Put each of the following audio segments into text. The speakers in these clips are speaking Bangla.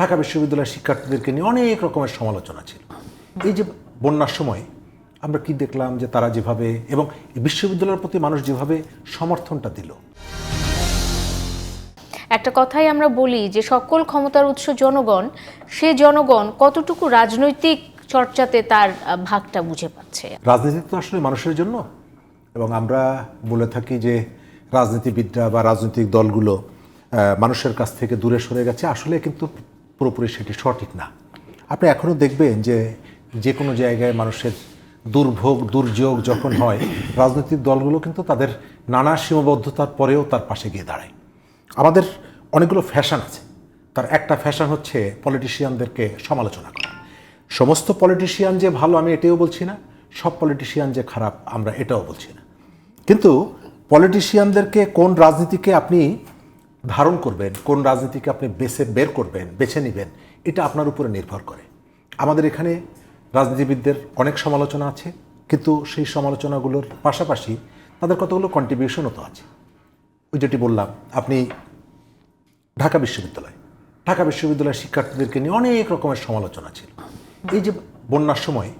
ঢাকা বিশ্ববিদ্যালয়ের শিক্ষার্থীদেরকে নিয়ে অনেক রকমের সমালোচনা ছিল। এই যে বন্যার সময় আমরা কি দেখলাম যে তারা যেভাবে এবং বিশ্ববিদ্যালয়ের প্রতি মানুষ যেভাবে সমর্থনটা দিল? একটা কথাই আমরা বলি যে সকল ক্ষমতার উৎস জনগণ সে জনগণ কতটুকু রাজনৈতিক চর্চাতে তার ভাগটা বুঝে পাচ্ছে। রাজনীতি তো আসলে মানুষের জন্য। এবং আমরা বলে থাকি যে রাজনীতিবিদরা বা রাজনৈতিক দলগুলো মানুষের কাছ থেকে দূরে সরে গেছে। আসলে কিন্তু পুরোপুরি সেটি সঠিক না। আপনি এখনও দেখবেন যে যে কোনো জায়গায় মানুষের দুর্ভোগ, দুর্যোগ যখন হয়, রাজনৈতিক দলগুলো কিন্তু তাদের নানা সীমাবদ্ধতার পরেও তার পাশে গিয়ে দাঁড়ায়। আমাদের অনেকগুলো ফ্যাশন আছে। তার একটা ফ্যাশন হচ্ছে পলিটিশিয়ানদেরকে সমালোচনা করা। সমস্ত পলিটিশিয়ান যে ভালো, আমি এটাও বলছি না, সব পলিটিশিয়ান যে খারাপ, আমরা এটাও বলছি না। কিন্তু পলিটিশিয়ানদেরকে কোন রাজনীতিকে আপনি ধারণ করবেন, কোন রাজনীতিকে আপনি বেছে বের করবেন, বেছে নেবেন, এটা আপনার উপরে নির্ভর করে। আমাদের এখানে রাজনীতিবিদদের অনেক সমালোচনা আছে, কিন্তু সেই সমালোচনাগুলোর পাশাপাশি তাদের কতগুলো কন্ট্রিবিউশনও তো আছে। ওই যেটি বললাম, আপনি ঢাকা বিশ্ববিদ্যালয়, ঢাকা বিশ্ববিদ্যালয়ের শিক্ষার্থীদেরকে নিয়ে অনেক রকমের সমালোচনা ছিল। এই যে বন্যার সময়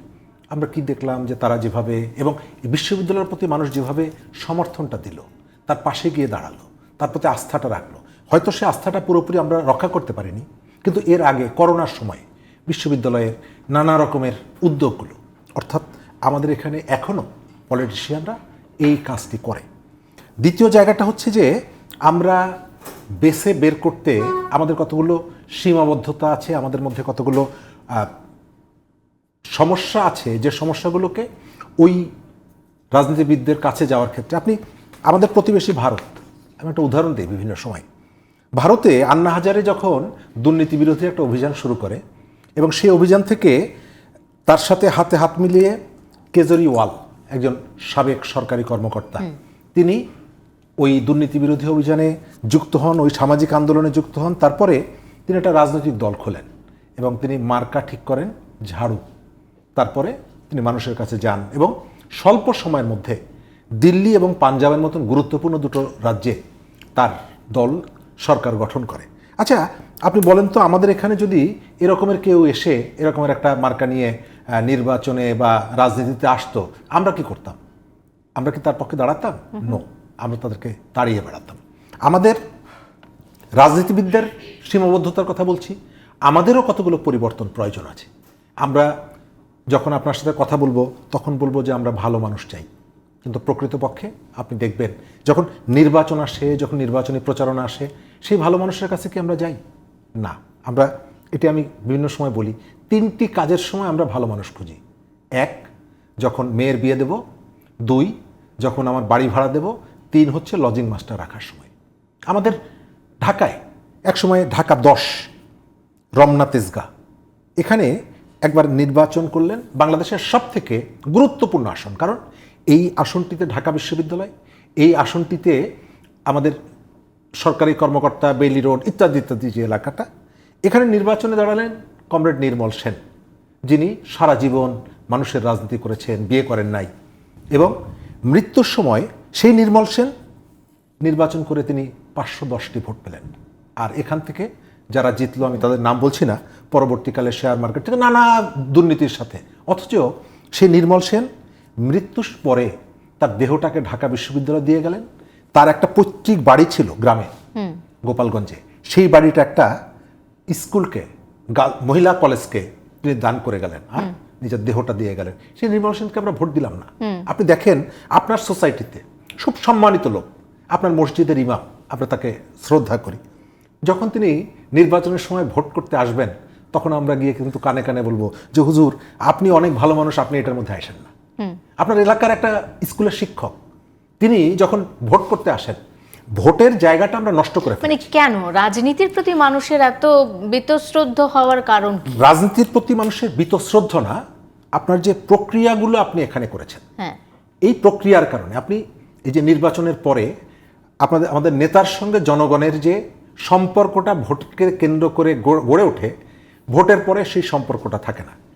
আমরা কি দেখলাম যে তারা যেভাবে এবং বিশ্ববিদ্যালয়ের প্রতি মানুষ যেভাবে সমর্থনটা দিল, তার পাশে গিয়ে দাঁড়াল। তার প্রতি আস্থাটা রাখল। হয়তো সে আস্থাটা পুরোপুরি আমরা রক্ষা করতে পারিনি, কিন্তু এর আগে করোনার সময় বিশ্ববিদ্যালয়ের নানা রকমের উদ্যোগগুলো, অর্থাৎ আমাদের এখানে এখনও পলিটিশিয়ানরা এই কাজটি করে। দ্বিতীয় জায়গাটা হচ্ছে যে আমরা বেসে বের করতে আমাদের কতগুলো সীমাবদ্ধতা আছে, আমাদের মধ্যে কতগুলো সমস্যা আছে, যে সমস্যাগুলোকে ওই রাজনীতিবিদদের কাছে যাওয়ার ক্ষেত্রে। আপনি আমাদের প্রতিবেশী ভারত আমি একটা উদাহরণ দিই বিভিন্ন সময়। ভারতে আন্না হাজারে যখন দুর্নীতি বিরোধী একটা অভিযান শুরু করে এবং সেই অভিযান থেকে তার সাথে হাতে হাত মিলিয়ে কেজরিওয়াল একজন সাবেক সরকারি কর্মকর্তা তিনি ওই দুর্নীতি বিরোধী অভিযানে যুক্ত হন ওই সামাজিক আন্দোলনে যুক্ত হন। তারপরে তিনি একটা রাজনৈতিক দল খোলেন এবং তিনি মার্কা ঠিক করেন ঝাড়ু। তারপরে তিনি মানুষের কাছে যান এবং স্বল্প সময়ের মধ্যে দিল্লি এবং পাঞ্জাবের মতন গুরুত্বপূর্ণ দুটো রাজ্যে তার দল সরকার গঠন করে। আচ্ছা আপনি বলেন তো আমাদের এখানে যদি এরকমের কেউ এসে এরকমের একটা মার্কা নিয়ে নির্বাচনে বা রাজনীতিতে আসতো আমরা কি করতাম? আমরা কি তার পক্ষে দাঁড়াতাম? নো আমরা তাদেরকে তাড়িয়ে বেড়াতাম। আমাদের রাজনীতিবিদদের সীমাবদ্ধতার কথা বলছি আমাদেরও কতগুলো পরিবর্তন প্রয়োজন আছে। আমরা যখন আপনার সাথে কথা বলব তখন বলব যে আমরা ভালো মানুষ চাই। কিন্তু প্রকৃতপক্ষে আপনি দেখবেন, যখন নির্বাচন আসে, যখন নির্বাচনী প্রচারণা আসে, সেই ভালো মানুষের কাছে কি আমরা যাই? না। আমরা, এটি আমি বিভিন্ন সময় বলি, তিনটি কাজের সময় আমরা ভালো মানুষ খুঁজি। এক, যখন মেয়ের বিয়ে দেব। দুই, যখন আমার বাড়ি ভাড়া দেব। তিন হচ্ছে লজিং মাস্টার রাখার সময়। আমাদের ঢাকায় একসময় ঢাকা দশ, রমনা তেজগা। এখানে একবার নির্বাচন করলেন বাংলাদেশের সব থেকে গুরুত্বপূর্ণ আসন। কারণ এই আসনটিতে ঢাকা বিশ্ববিদ্যালয়, এই আসনটিতে আমাদের সরকারি কর্মকর্তা বেলি রোড ইত্যাদি ইত্যাদি যে এলাকাটা, এখানে নির্বাচনে দাঁড়ালেন কমরেড নির্মল সেন, যিনি সারা জীবন মানুষের রাজনীতি করেছেন, বিয়ে করেন নাই এবং মৃত্যুর সময় সেই নির্মল সেন নির্বাচন করে তিনি পাঁচশো দশটি ভোট পেলেন। আর এখান থেকে যারা জিতলো, আমি তাদের নাম বলছি না, পরবর্তীকালে শেয়ার মার্কেট থেকে নানা দুর্নীতির সাথে। অথচ সেই নির্মল সেন মৃত্যুর পরে তার দেহটাকে ঢাকা বিশ্ববিদ্যালয় দিয়ে গেলেন। তার একটা পৈতৃক বাড়ি ছিল গ্রামে গোপালগঞ্জে। সেই বাড়িটা একটা স্কুলকে মহিলা কলেজকে তিনি দান করে গেলেন আর নিজের দেহটা দিয়ে গেলেন। সেই নির্মল সেনকে আমরা ভোট দিলাম না। আপনি দেখেন আপনার সোসাইটিতে খুব সম্মানিত লোক আপনার মসজিদের ইমাম আমরা তাকে শ্রদ্ধা করি। যখন তিনি নির্বাচনের সময় ভোট করতে আসবেন তখন আমরা গিয়ে কিন্তু কানে কানে বলব যে হুজুর আপনি অনেক ভালো মানুষ আপনি এটার মধ্যে আসেন না। আপনার এলাকার একটা স্কুলের শিক্ষক তিনি যখন ভোট করতে আসেন ভোটের জায়গাটা আমরা নষ্ট করে মানে কেন? রাজনীতির প্রতি মানুষের এত বীতশ্রদ্ধ হওয়ার কারণ রাজনীতির প্রতি মানুষের বীতশ্রদ্ধ না আপনার যে প্রক্রিয়াগুলো আপনি এখানে করেছেন। হ্যাঁ। এই প্রক্রিয়ার কারণে আপনি এই যে নির্বাচনের পরে আপনাদের আমাদের নেতার সঙ্গে জনগণের যে সম্পর্কটা ভোটকে কেন্দ্র করে গড়ে ওঠে ভোটের পরে সেই সম্পর্কটা থাকে না।